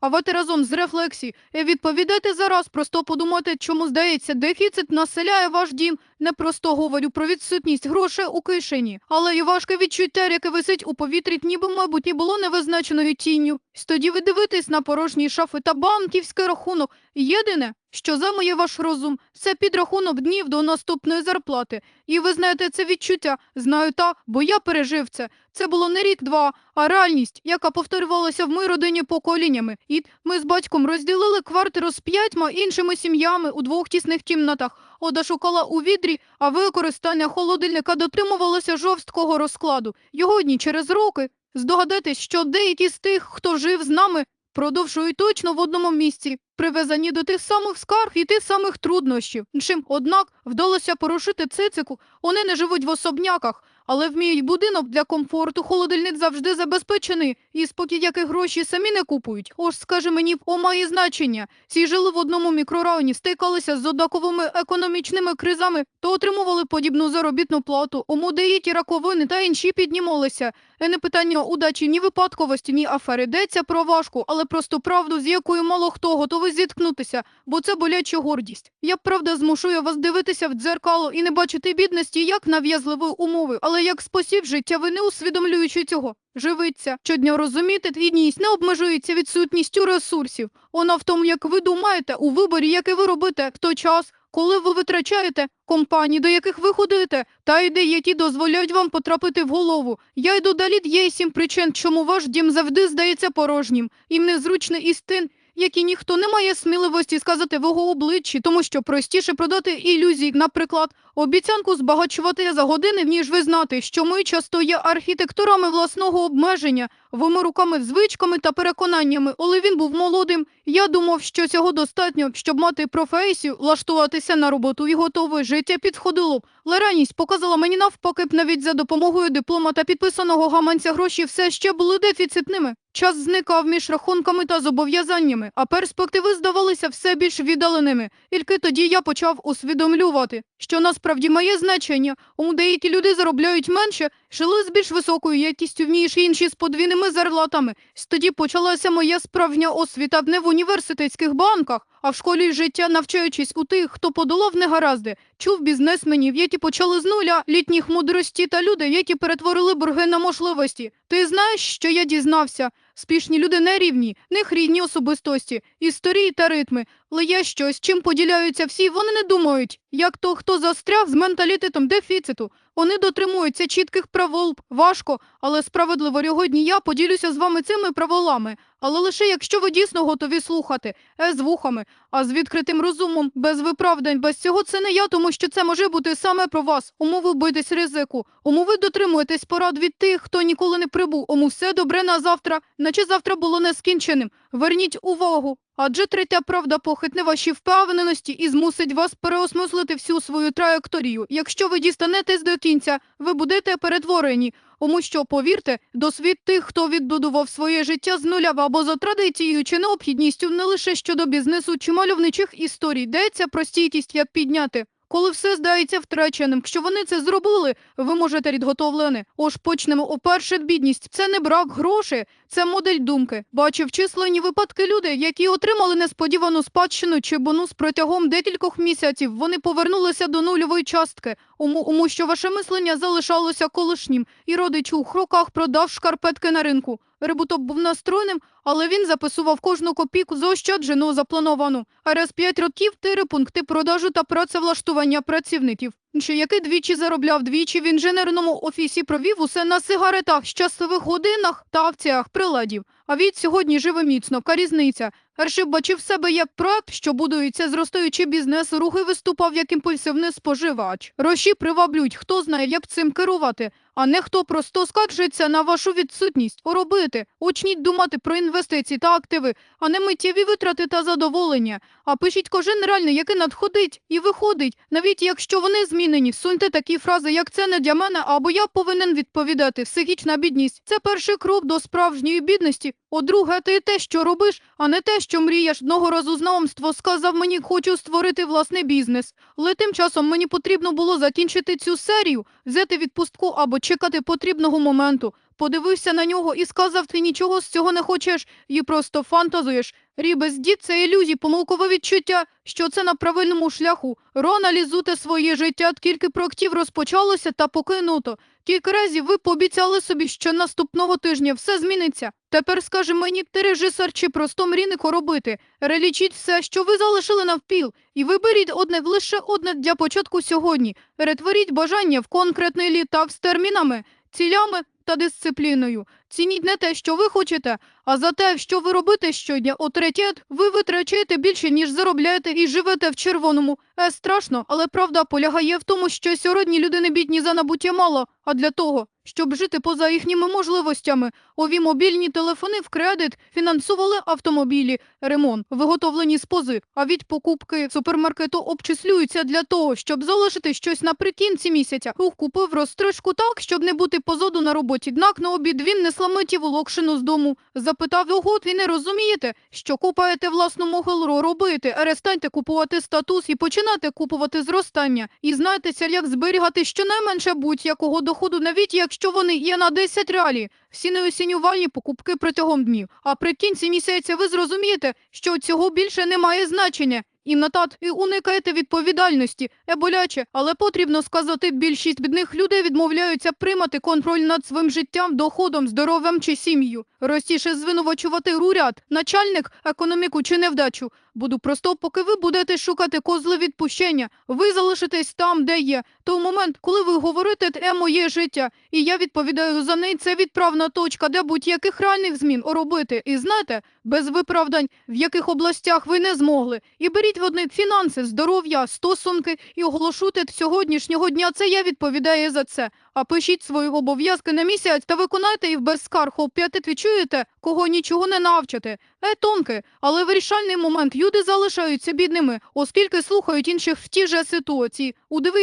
А ви разом з рефлексії відповідати зараз, просто подумати, чому здається, дефіцит населяє ваш дім. Не просто говорю про відсутність грошей у кишені, але й важке відчуття, яке висить у повітрі, ніби, мабуть, і було невизначеною тінню. Тоді ви дивитесь на порожні шафи та банківський рахунок. Єдине, що замає ваш розум, це підрахунок днів до наступної зарплати. І ви знаєте це відчуття. Знаю так, бо я пережив це. Це було не рік-два, а реальність, яка повторювалася в моїй родині поколіннями. І ми з батьком розділили квартиру з п'ятьма іншими сім'ями у двох тісних кімнатах. Ода шукала у відрі, а використання холодильника дотримувалося жорсткого розкладу. Його дні через роки. Здогадайтесь, що деякі з тих, хто жив з нами, продовжують точно в одному місці, прив'язані до тих самих скарг і тих самих труднощів. Чим, однак, вдалося порушити цицику, вони не живуть в особняках, але вміють будинок для комфорту, холодильник завжди забезпечений, і спокій, як і гроші самі не купують. Ось скаже мені, о має значення. Ці жили в одному мікрорайоні, стикалися з однаковими економічними кризами, то отримували подібну заробітну плату. У деякі раковини та інші піднімалися. Не питання удачі, ні випадковості, ні афери. Йдеться про важку, але просто правду, з якою мало хто готовий зіткнутися, бо це боляча гордість. Я правда змушую вас дивитися в дзеркало і не бачити бідності як нав'язливої умови, але як спосіб життя, ви не усвідомлюючи цього. Живиться щодня розуміти, гідність не обмежується відсутністю ресурсів. Вона в тому, як ви думаєте, у виборі, який ви робите в той час, коли ви витрачаєте компанії, до яких ви ходите, та ідеї, які дозволяють вам потрапити в голову. Я йду далі є сім причин, чому ваш дім завжди здається порожнім. Їм незручно істин, які ніхто не має сміливості сказати в його обличчі, тому що простіше продати ілюзії, наприклад, обіцянку збагачувати за години, ніж ви знати, що ми часто є архітекторами власного обмеження, вими руками, звичками та переконаннями. Але він був молодим. Я думав, що цього достатньо, щоб мати професію, влаштуватися на роботу і готове життя підходило б. Лереність показала мені навпаки, б навіть за допомогою диплома та підписаного гаманця гроші все ще були дефіцитними. Час зникав між рахунками та зобов'язаннями, а перспективи здавалися все більш віддаленими. Тільки тоді я почав усвідомлювати, що насправді має значення. У деякі люди заробляють менше, жили з більш високою якістю, ніж інші з подвійними зарплатами. З Тоді почалася моя справжня освіта не в університетських банках, а в школі життя, навчаючись у тих, хто подолав негаразди, чув бізнесменів, які почали з нуля літніх мудрості та люди, які перетворили борги на можливості. Ти знаєш, що я дізнався? Спішні люди не рівні, них рідні особистості, історії та ритми. Але є щось, чим поділяються всі, вони не думають, як то, хто застряг з менталітетом дефіциту. Вони дотримуються чітких правил, важко, але справедливо рьогодні я поділюся з вами цими правилами. Але лише якщо ви дійсно готові слухати, е, з вухами, а з відкритим розумом, без виправдань, без цього це не я, тому що це може бути саме про вас. Умови битись ризику. Умови дотримуєтесь порад від тих, хто ніколи не прибув. Ому все добре на завтра, наче завтра було нескінченим. Верніть увагу. Адже третя правда похитне ваші впевненості і змусить вас переосмислити всю свою траєкторію. Якщо ви дістанетесь до кінця, ви будете перетворені. Тому що, повірте, досвід тих, хто відбудував своє життя з нуля або за традицією чи необхідністю не лише щодо бізнесу чи мальовничих історій, йдеться про стійкість, як підняти. Коли все здається втраченим, якщо вони це зробили, ви можете відготовлені. Ож почнемо уперше бідність. Це не брак грошей, це модель думки. Бачив численні випадки люди, які отримали несподівану спадщину чи бонус протягом декількох місяців. Вони повернулися до нульової частки, тому, що ваше мислення залишалося колишнім, і родич у руках продав шкарпетки на ринку. Рибуток був настроєним, але він записував кожну копійку заощаджену заплановану. А раз п'ять років три пункти продажу та працевлаштування працівників. Ще який двічі заробляв двічі в інженерному офісі провів усе на сигаретах, щасливих годинах та акціях приладів. А від сьогодні живе міцно, карізниця. Ершив бачив себе як проект, що будується зростаючи бізнес, рухи виступав як імпульсивний споживач. Гроші приваблюють, хто знає, як цим керувати, а не хто просто скаржиться на вашу відсутність. Робити, учніть думати про інвестиції та активи, а не миттєві витрати та задоволення. А пишіть кожен реальний, який надходить і виходить, навіть якщо вони змінені. Суньте такі фрази, як це не для мене, або я повинен відповідати. Психічна бідність це перший крок до справжньої бідності. По-друге, ти те, що робиш, а не те, що мрієш. Одного разу знайомство сказав мені, хочу створити власний бізнес. Але тим часом мені потрібно було закінчити цю серію, взяти відпустку або чекати потрібного моменту. подивився на нього і сказав, ти нічого з цього не хочеш і просто фантазуєш. Рібес дід це ілюзії, помилкове відчуття, що це на правильному шляху. Роаналізуйте своє життя, тільки проектів розпочалося та покинуто. Кілька разів ви пообіцяли собі, що наступного тижня все зміниться. Тепер скаже мені, ти режисер чи просто мрійнико робити. Релічіть все, що ви залишили навпіл, і виберіть одне лише одне для початку сьогодні. Перетворіть бажання в конкретний літак з термінами, цілями та дисципліною. Цініть не те, що ви хочете, а за те, що ви робите щодня. О третє, ви витрачаєте більше, ніж заробляєте, і живете в червоному. Е, страшно, але правда полягає в тому, що сьогодні люди не бідні за набуття мало, а для того, щоб жити поза їхніми можливостями. Ові мобільні телефони в кредит фінансували автомобілі, ремонт, виготовлені з пози, а від покупки супермаркету обчислюються для того, щоб залишити щось наприкінці місяця. Рух купив розстрижку так, щоб не бути позаду на роботі. Днак на обід він не сламитів локшину з дому. Запитав його, ви не розумієте, що купаєте власну могилу робити, перестаньте купувати статус і починати купувати зростання. І знайтеся, як зберігати щонайменше будь-якого доходу, навіть якщо вони є на 10 реалій. Всі неосінювальні покупки протягом днів. А при кінці місяця ви зрозумієте, що цього більше не має значення. І натат, і уникаєте відповідальності. Е боляче, але потрібно сказати, більшість бідних людей відмовляються приймати контроль над своїм життям, доходом, здоров'ям чи сім'ю. Ростіше звинувачувати руряд, начальник, економіку чи невдачу. Буду просто, поки ви будете шукати козли відпущення. Ви залишитесь там, де є. Той момент, коли ви говорите «е моє життя, і я відповідаю за неї, це відправна точка, де будь-яких реальних змін робити. І знаєте, без виправдань, в яких областях ви не змогли. І беріть в одне фінанси, здоров'я, стосунки і оголошуйте сьогоднішнього дня. Це я відповідаю за це. А пишіть свої обов'язки на місяць та виконайте їх без скарг. Оп'ятит відчуєте, кого нічого не навчати. Е, тонке, але вирішальний момент люди залишаються бідними, оскільки слухають інших в тій же ситуації. Уди ви.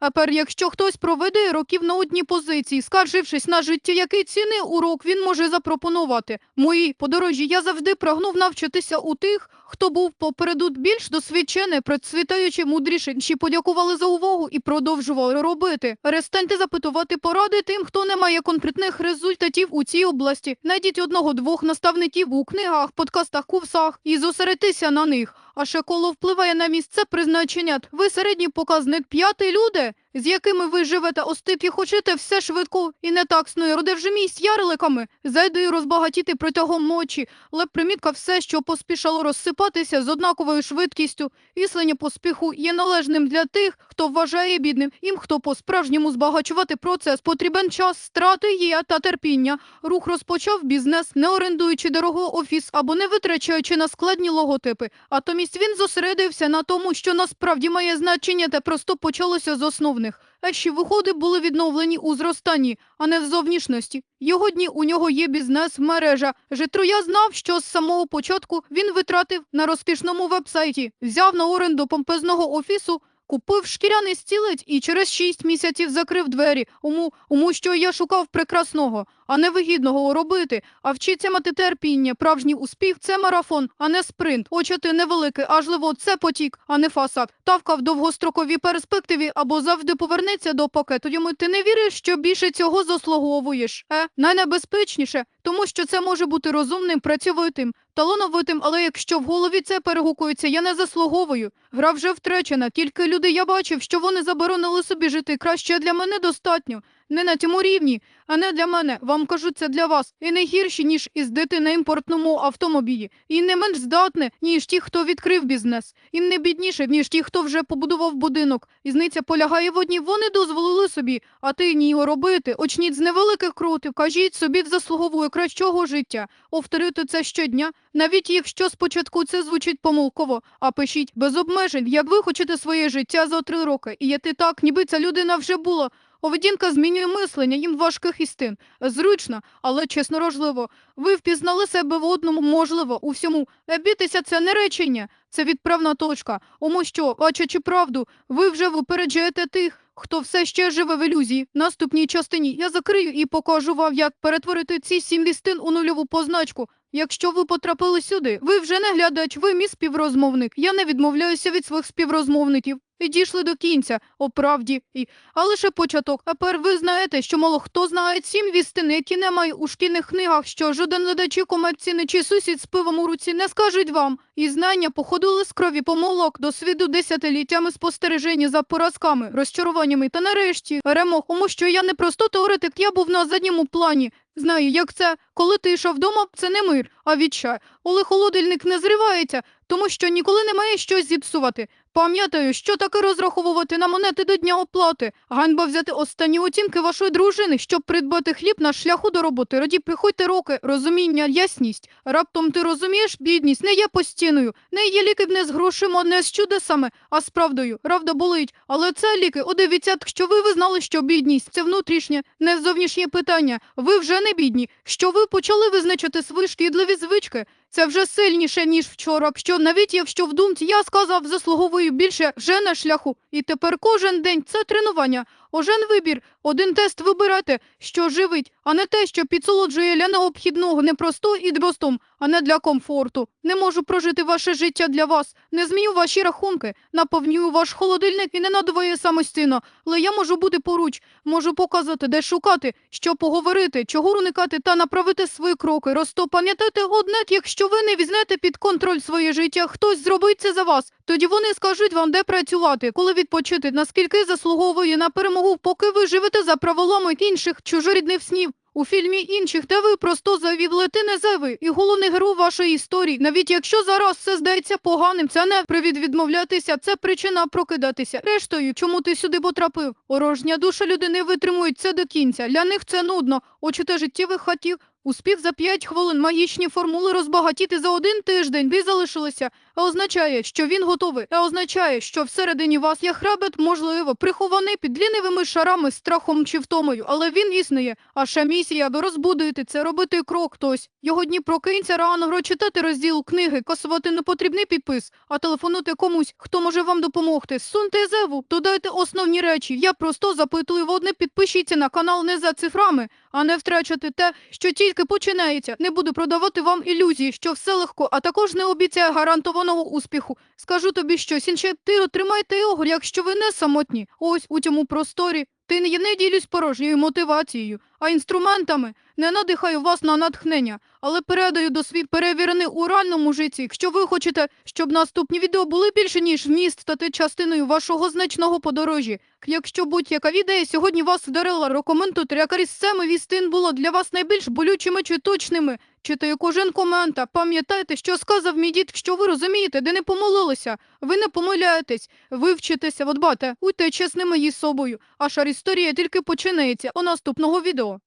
А якщо хтось проведе років на одній позиції, скаржившись на життя, який ціни урок він може запропонувати. Мої подорожі я завжди прагнув навчитися у тих, хто був попереду більш досвідчений, процвітаючи мудріше, інші подякували за увагу і продовжували робити. Перестаньте запитувати поради тим, хто не має конкретних результатів у цій області. Найдіть одного-двох наставників у книгах, подкастах, курсах і зосередьтеся на них. А ще коло впливає на місце призначення. Ви середній показник п'яти люди, з якими ви живете, остики хочете все швидко і не так снує. Роде місць ярликами. Зайди розбагатіти протягом ночі. Але примітка все, що поспішало розсипатися з однаковою швидкістю. Іслення поспіху є належним для тих, хто вважає бідним. Їм, хто по-справжньому збагачувати процес, потрібен час, стратегія та терпіння. Рух розпочав бізнес, не орендуючи дорогий офіс або не витрачаючи на складні логотипи. А Натомість він зосередився на тому, що насправді має значення та просто почалося з основних. А ще виходи були відновлені у зростанні, а не в зовнішності. Його дні у нього є бізнес-мережа. Житроя знав, що з самого початку він витратив на розкішному вебсайті, взяв на оренду помпезного офісу, купив шкіряний стілець і через шість місяців закрив двері. Уму, уму що я шукав прекрасного, а не вигідного робити. А вчиться мати терпіння. Правжній успіх це марафон, а не спринт. Очати невеликий, ажливо це потік, а не фасад. Тавка в довгостроковій перспективі або завжди повернеться до пакету. Йому ти не віриш, що більше цього заслуговуєш. Е, найнебезпечніше, тому що це може бути розумним, працьовитим, талановитим, але якщо в голові це перегукується, я не заслуговую. Гра вже втрачена. Тільки люди я бачив, що вони заборонили собі жити. Краще для мене достатньо. Не на цьому рівні, а не для мене. Вам кажу, це для вас. І не гірші, ніж із дити на імпортному автомобілі. І не менш здатне, ніж ті, хто відкрив бізнес. І не бідніше, ніж ті, хто вже побудував будинок. Ізниця полягає в одній. Вони дозволили собі, а ти ні робити. Очніть з невеликих крутів, кажіть собі, заслуговує кращого життя. Повторюйте це щодня. Навіть якщо спочатку це звучить помилково, а пишіть без обмежень, як ви хочете своє життя за три роки. І єти так, ніби ця людина вже була. Поведінка змінює мислення, їм важких істин. Зручно, але чесно рожливо. Ви впізнали себе в одному, можливо, у всьому. Не бійтеся, це не речення, це відправна точка. Ому що, бачачи правду, ви вже випереджаєте тих, хто все ще живе в ілюзії. Наступній частині я закрию і покажу вам, як перетворити ці сім лістин у нульову позначку. Якщо ви потрапили сюди, ви вже не глядач, ви мій співрозмовник. Я не відмовляюся від своїх співрозмовників. І дійшли до кінця, о правді, і а лише початок. А тепер ви знаєте, що мало хто знає сім вістин, які немає у шкільних книгах, що жоден глядачі комерційний чи сусід з пивом у руці не скажуть вам. І знання походили з крові помилок, досвіду десятиліттями спостереження за поразками, розчаруваннями та нарешті перемог, тому що я не просто теоретик, я був на задньому плані. Знаю, як це, коли ти йшов вдома, це не мир, а відчай. Коли холодильник не зривається, тому що ніколи немає щось зіпсувати. Пам'ятаю, що таке розраховувати на монети до дня оплати. Ганьба взяти останні оцінки вашої дружини, щоб придбати хліб на шляху до роботи. Раді приходьте роки, розуміння, ясність. Раптом ти розумієш, бідність не є постійною, не є ліки не з грошима, не з чудесами, а з правдою. Правда болить, але це ліки. О, дивіться, що ви визнали, що бідність це внутрішнє, не зовнішнє питання. Ви вже не бідні. Що ви почали визначити свої шкідливі звички? Це вже сильніше, ніж вчора. Що навіть якщо в думці я сказав, заслуговую більше вже на шляху. І тепер кожен день це тренування. Ожен вибір. Один тест вибирати, що живить, а не те, що підсолоджує для необхідного не просто і дростом, а не для комфорту. Не можу прожити ваше життя для вас, не змію ваші рахунки, наповнюю ваш холодильник і не надуваю самостійно, але я можу бути поруч, можу показати, де шукати, що поговорити, чого уникати та направити свої кроки. Росто пам'ятайте одне, якщо ви не візьмете під контроль своє життя, хтось зробить це за вас. Тоді вони скажуть вам, де працювати, коли відпочити, наскільки заслуговує на перемогу, поки ви живете за правилами інших чужорідних снів. У фільмі інших, де ви просто завівли, ти не зайвий. І головний герой вашої історії. Навіть якщо зараз все здається поганим, це не привід відмовлятися, це причина прокидатися. Рештою, чому ти сюди потрапив? Порожня душа людини витримують це до кінця. Для них це нудно. Очите життєвих хатів. Успіх за 5 хвилин, магічні формули розбагатіти за один тиждень, ви залишилися. Означає, що він готовий. А означає, що всередині вас є хребет, можливо, прихований під лінивими шарами, страхом чи втомою, але він існує. А ще місія, ви розбудуєте це, робити крок хтось. Його дні прокинься рано, читати розділ книги, касувати непотрібний підпис, а телефонувати комусь, хто може вам допомогти. Суньте зеву, додайте основні речі. Я просто запитую водне, підпишіться на канал не за цифрами, а не втрачати те, що тільки починається. Не буду продавати вам ілюзії, що все легко, а також не обіцяю гарантованого успіху. Скажу тобі щось інше, ти отримайте його, якщо ви не самотні. Ось у цьому просторі. Ти не, не ділюсь порожньою мотивацією, а інструментами. Не надихаю вас на натхнення, але передаю досвід перевірений у реальному житті. Якщо ви хочете, щоб наступні відео були більше, ніж вміст стати частиною вашого значного подорожі. Якщо будь-яка ідея сьогодні вас вдарила, рекомендуйте, яка із семи вістин було для вас найбільш болючими чи точними. Читаю кожен комент, пам'ятайте, що сказав мій дід, що ви розумієте, де не помилилися. Ви не помиляєтесь, ви вчитеся, от бате, будьте чесними її собою. А шар історія тільки починається у наступного відео.